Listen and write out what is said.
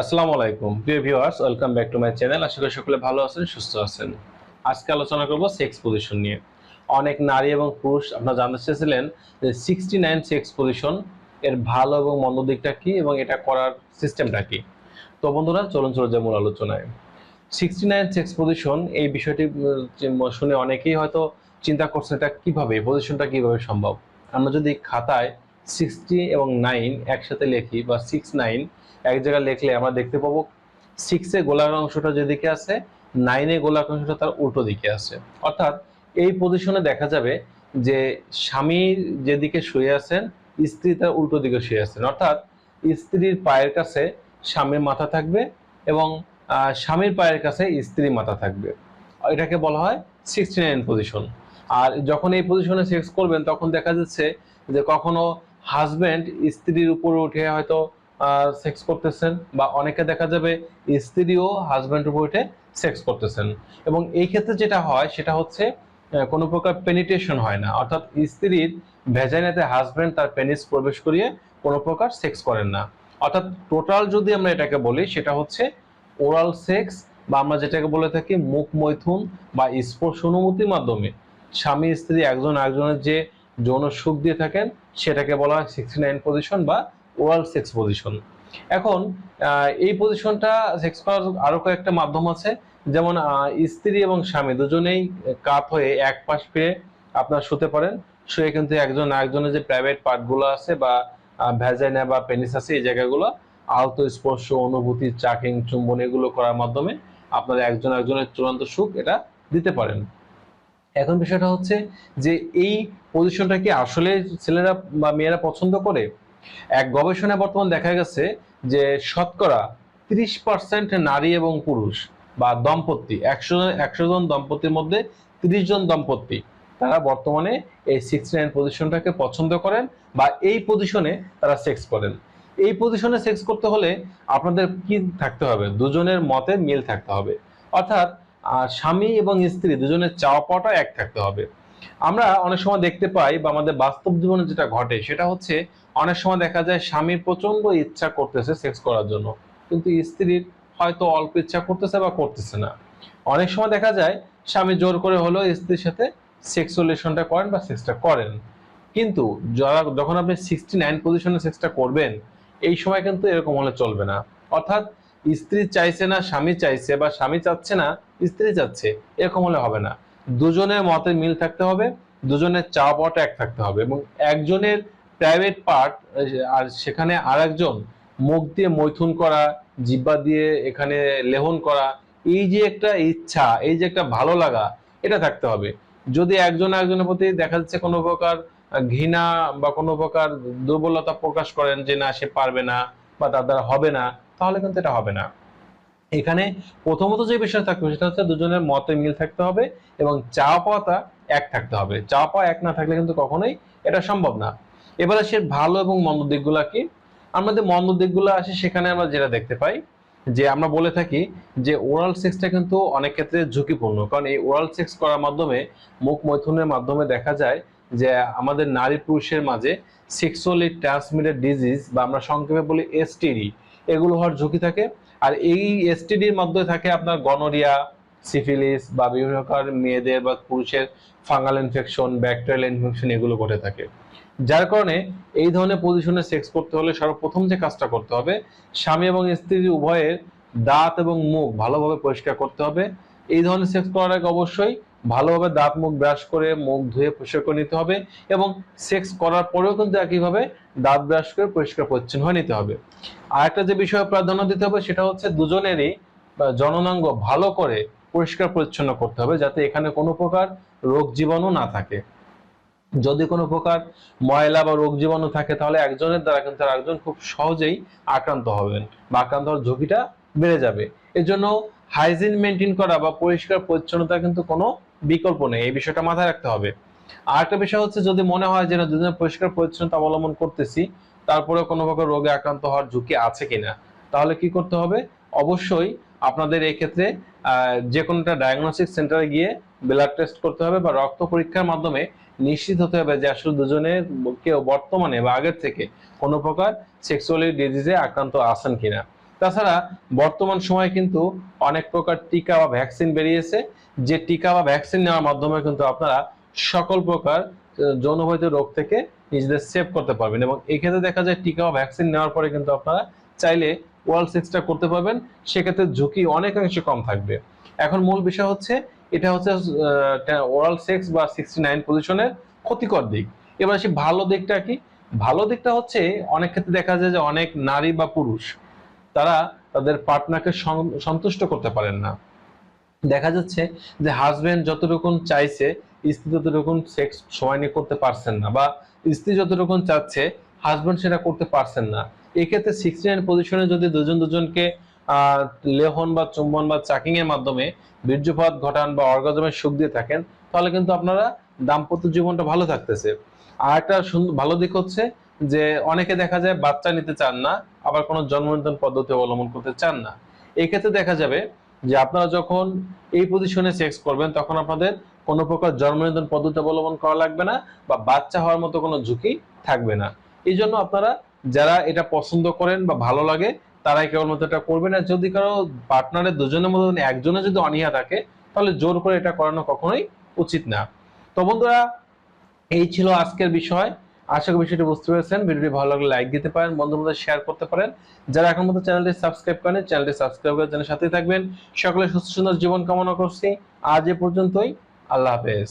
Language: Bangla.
আসসালামু আলাইকুম। প্রিয় viewers, welcome back to my channel. আশা করি সকলে ভালো আছেন, সুস্থ আছেন। আজকে আলোচনা করব সেক্স পজিশন নিয়ে। অনেক নারী এবং পুরুষ, আপনারা জানতে চেয়েছিলেন যে সিক্সটি নাইন সেক্স পজিশন এর ভালো এবং মন্দ দিকটা কি এবং এটা করার সিস্টেমটা কি? তো বন্ধুরা, চলুন চলে যাই মূল আলোচনায়। সিক্সটি নাইন সেক্স পজিশন, এই বিষয়টি শুনে অনেকেই হয়তো চিন্তা করছেন এটা কীভাবে, পজিশনটা কীভাবে সম্ভব? আমরা যদি খাতায় সিক্সটি এবং নাইন একসাথে লিখি বা সিক্স নাইন এক জায়গায় লিখলে আমরা দেখতে পাবো সিক্সে গোলাকার অংশটা যেদিকে আছে নাইনে গোলাকার অংশটা তার উল্টো দিকে আছে। অর্থাৎ এই পজিশনে দেখা যাবে যে স্বামী যেদিকে শুয়ে আছেন, স্ত্রী তার উল্টো দিকে শুয়ে আছেন। অর্থাৎ স্ত্রীর পায়ের কাছে স্বামীর মাথা থাকবে এবং স্বামীর পায়ের কাছে স্ত্রীর মাথা থাকবে। এটাকে বলা হয় সিক্সটি নাইন পজিশন আর যখন এই পজিশনে সেক্স করবেন, তখন দেখা যাচ্ছে যে কখনো হাজবেন্ড স্ত্রীর উপরে উঠে হয়তো সেক্স করতেছেন বা অনেকে দেখা যাবে স্ত্রীও হাজব্যান্ডের উপর উঠে সেক্স করতেছেন। এবং এই ক্ষেত্রে যেটা হয়, সেটা হচ্ছে কোনো প্রকার পেনিটেশন হয় না। অর্থাৎ স্ত্রীর ভেজাইনাতে হাজব্যান্ড তার পেনিস প্রবেশ করিয়ে কোনো প্রকার সেক্স করেন না। অর্থাৎ টোটাল যদি আমরা এটাকে বলি, সেটা হচ্ছে ওরাল সেক্স বা আমরা যেটাকে বলে থাকি মুখ মৈথুন বা স্পর্শ অনুমতির মাধ্যমে। স্বামী, স্ত্রী, একজন একজনের যে যৌন সুখ দিয়ে থাকেন, সেটাকে বলা হয় সিক্সটি নাইন পজিশন বা ওরাল সেক্স পজিশন এখন এই পজিশনটা সেক্স করার আরও কয়েকটা মাধ্যম আছে। যেমন স্ত্রী এবং স্বামী দুজনেই কাত হয়ে এক পাশ পেয়ে আপনার শুতে পারেন। শুয়ে কিন্তু একজন আরেকজনের যে প্রাইভেট পার্টগুলো আছে বা ভ্যাজাইনা বা পেনিস আছে, এই জায়গাগুলো আলতো স্পর্শ, অনুভূতি, চাকিং, চুম্বন এগুলো করার মাধ্যমে আপনারা একজন একজনের চূড়ান্ত সুখ এটা দিতে পারেন। এখন বিষয়টা হচ্ছে যে এই পজিশনটা কি আসলে ছেলেরা বা মেয়েরা পছন্দ করে? এক গবেষণায় বর্তমান দেখা গেছে যে শতকরা তিরিশ পার্সেন্ট নারী এবং পুরুষ বা দম্পতি, একশো জন একশো জন দম্পতির মধ্যে তিরিশ জন দম্পতি, তারা বর্তমানে এই সিক্স নাইন পজিশনটাকে পছন্দ করেন বা এই পজিশনে তারা সেক্স করেন। এই পজিশনে সেক্স করতে হলে আপনাদের কি থাকতে হবে? দুজনের মতে মিল থাকতে হবে। অর্থাৎ স্বামী এবং স্ত্রী দুজনের চাওয়া পাওয়াটা এক থাকতে হবে। আমরা অনেক সময় দেখতে পাই বা আমাদের বাস্তব জীবনে যেটা ঘটে, সেটা হচ্ছে অনেক সময় দেখা যায় স্বামীর প্রচণ্ড ইচ্ছা করতেছে সেক্স করার জন্য, কিন্তু স্ত্রীর হয়তো অল্প ইচ্ছা করতেছে বা করতেছে না। অনেক সময় দেখা যায় স্বামী জোর করে হলেও স্ত্রীর সাথে সেক্সুলেশনটা করেন বা সেক্সটা করেন। কিন্তু যারা, যখন আপনি সিক্সটি নাইন পজিশনে সেক্সটা করবেন, এই সময় কিন্তু এরকম হলে চলবে না। অর্থাৎ স্ত্রী চাইছে না, স্বামী চাইছে বা স্বামী চাচ্ছে না স্ত্রী চাচ্ছে এরকম হলে হবে না। দুজনের মতে মিল থাকতে হবে, দুজনের চাওয়া পাওয়াটা এক থাকতে হবে এবং একজনের প্রাইভেট পার্ট আর সেখানে আরেকজন মুখ দিয়ে মৈথুন করা, জিব্বা দিয়ে এখানে লেহন করা, এই যে একটা ইচ্ছা, এই যে একটা ভালো লাগা, এটা থাকতে হবে। যদি একজন একজনের প্রতি দেখা যাচ্ছে কোনো প্রকার ঘৃণা বা কোনো প্রকার দুর্বলতা প্রকাশ করেন যে না, সে পারবে না বা তার দ্বারা হবে না, তাহলে কিন্তু এটা হবে না। এখানে প্রথমত যে বিষয় থাকবে সেটা হচ্ছে দুজনের মতে মিল থাকতে হবে এবং চাওয়া পাওয়াটা এক থাকতে হবে। চাওয়া পাওয়া এক না থাকলে কিন্তু কখনোই এটা সম্ভব না। এবারে সে ভালো এবং মন্দ দিকগুলা কি? আমাদের মন্দ দিকগুলো আসে সেখানে আমরা যেটা দেখতে পাই, যে আমরা বলে থাকি যে ওরাল সেক্সটা কিন্তু অনেক ক্ষেত্রে ঝুঁকিপূর্ণ। কারণ এই ওরাল সেক্স করার মাধ্যমে মুখ মৈথুনের মাধ্যমে দেখা যায় যে আমাদের নারী পুরুষের মাঝে সেক্সুয়ালি ট্রান্সমিটেড ডিজিজ বা আমরা সংক্ষেপে বলি এসটিডি এগুলো হওয়ার ঝুঁকি থাকে। আর এই এসটিডির মধ্যে থাকে আপনার গনোরিয়া সিফিলিস বা বিভিন্ন প্রকার মেয়েদের বা পুরুষের ফাঙ্গাল ইনফেকশন ব্যাকটেরিয়াল ইনফেকশন এগুলো ঘটে থাকে। যার কারণে এই ধরনের পজিশনে সেক্স করতে হলে সর্বপ্রথম যে কাজটা করতে হবে, স্বামী এবং স্ত্রী উভয়ের দাঁত এবং মুখ ভালোভাবে পরিষ্কার করতে হবে। এই ধরনের সেক্স করার আগে অবশ্যই ভালোভাবে দাঁত মুখ ব্রাশ করে মুখ ধুয়ে পরিষ্কার করে নিতে হবে এবং সেক্স করার পরেও কিন্তু একইভাবে দাঁত ব্রাশ করে পরিষ্কার পরিচ্ছন্ন হয়ে নিতে হবে। আর একটা যে বিষয়ে প্রাধান্য দিতে হবে সেটা হচ্ছে দুজনেরই জননাঙ্গ ভালো করে পরিষ্কার পরিচ্ছন্ন করতে হবে যাতে এখানে কোনো প্রকার রোগ জীবাণু না থাকে। যদি কোনো প্রকার ময়লা বা রোগ জীবাণু থাকে তাহলে একজনের দ্বারা কিন্তু আর একজন খুব সহজেই আক্রান্ত হবেন বা আক্রান্ত হওয়ার ঝুঁকিটা বেড়ে যাবে। এর জন্য হাইজিন মেনটেন করা বা পরিষ্কার পরিচ্ছন্নতা কিন্তু কোনো বিকল্প নেই, এই বিষয়টা মাথায় রাখতে হবে। আর একটা বিষয় হচ্ছে, যদি মনে হয় যে না দুজনে পরিষ্কার পরিচ্ছন্নতা অবলম্বন করতেছি তারপরে কোনো প্রকার রোগে আক্রান্ত হওয়ার ঝুঁকি আছে কিনা, তাহলে কি করতে হবে? অবশ্যই আপনাদের এই ক্ষেত্রে যে কোনো একটা ডায়াগনস্টিক সেন্টারে গিয়ে ব্লাড টেস্ট করতে হবে বা রক্ত পরীক্ষার মাধ্যমে নিশ্চিত হতে হবে যে আসলে দুজনে কেউ বর্তমানে বা আগের থেকে কোনো প্রকার সেক্সুয়ালি ডিজিজে আক্রান্ত আছেন কিনা। তাছাড়া বর্তমান সময়ে কিন্তু অনেক প্রকার টিকা বা ভ্যাকসিন বেরিয়েছে। যে টিকা বা ভ্যাকসিন নেওয়ার মাধ্যমে কিন্তু আপনারা সকল প্রকার যৌনবাহিত রোগ থেকে নিজেদের সেভ করতে পারবেন এবং এক্ষেত্রে দেখা যায় টিকা বা ভ্যাকসিন নেওয়ার পরে কিন্তু আপনারা চাইলে ওরাল সেক্সটা করতে পারবেন। সেক্ষেত্রে ঝুঁকি অনেকাংশে কম থাকবে। এখন মূল বিষয় হচ্ছে, এটা হচ্ছে ওরাল সেক্স বা সিক্সটি নাইন পজিশনের ক্ষতিকর দিক। এবার সে ভালো দিকটা কি? ভালো দিকটা হচ্ছে, অনেক ক্ষেত্রে দেখা যায় যে অনেক নারী বা পুরুষ তারা তাদের পার্টনারকে সন্তুষ্ট করতে পারেন না। দেখা যাচ্ছে যে হাজবেন্ড যতটুকু চাইছে, স্ত্রী ততটুকু সেক্স সময় নিয়ে করতে পারছেন না বা স্ত্রী যতটুকু চাচ্ছে হাজবেন্ড সেটা করতে পারছেন না। এক্ষেত্রে সিক্সটি নাইন পজিশনে যদি দুজন দুজনকে লেহন বা চুম্বন বা চাকিং এর মাধ্যমে বীর্যপাত ঘটান বা অর্গাজমের সুখ দিয়ে থাকেন, তাহলে কিন্তু আপনারা দাম্পত্য জীবনটা ভালো থাকতেছে। আর একটা ভালো দিক হচ্ছে যে অনেকে দেখা যায় বাচ্চা নিতে চান না, আবার কোনো জন্মনিয়ন্ত্রণ পদ্ধতি অবলম্বন করতে চান না। এক্ষেত্রে দেখা যাবে যে আপনারা যখন এই পজিশনে সেক্স করবেন, তখন আপনাদের কোনো প্রকার জন্মনিয়ন্ত্রণ পদ্ধতি অবলম্বন করা লাগবে না বা বাচ্চা হওয়ার মতো কোনো ঝুঁকি থাকবে না। এই জন্য আপনারা যারা এটা পছন্দ করেন বা ভালো লাগে, তারাই কেবলমাত্র এটা করবেন। আর যদি কারও পার্টনারের দুজনের মধ্যে একজনের যদি অনীহা থাকে, তাহলে জোর করে এটা করানো কখনোই উচিত না। তো বন্ধুরা, এই ছিল আজকের বিষয়। আশা করি বিষয়টি বুঝতে পেরেছেন। ভিডিওটি ভালো লাগলে লাইক দিতে পারেন বন্ধু মধ্যে শেয়ার করতে পারেন। যারা এখন মতো চ্যানেলটি সাবস্ক্রাইব করেন চ্যানেলটি সাবস্ক্রাইব করে চ্যানেলের সাথেই থাকবেন। সকলে সুস্থ সুন্দর জীবন কামনা করছি। আজ এ পর্যন্তই। আল্লাহ হাফেজ।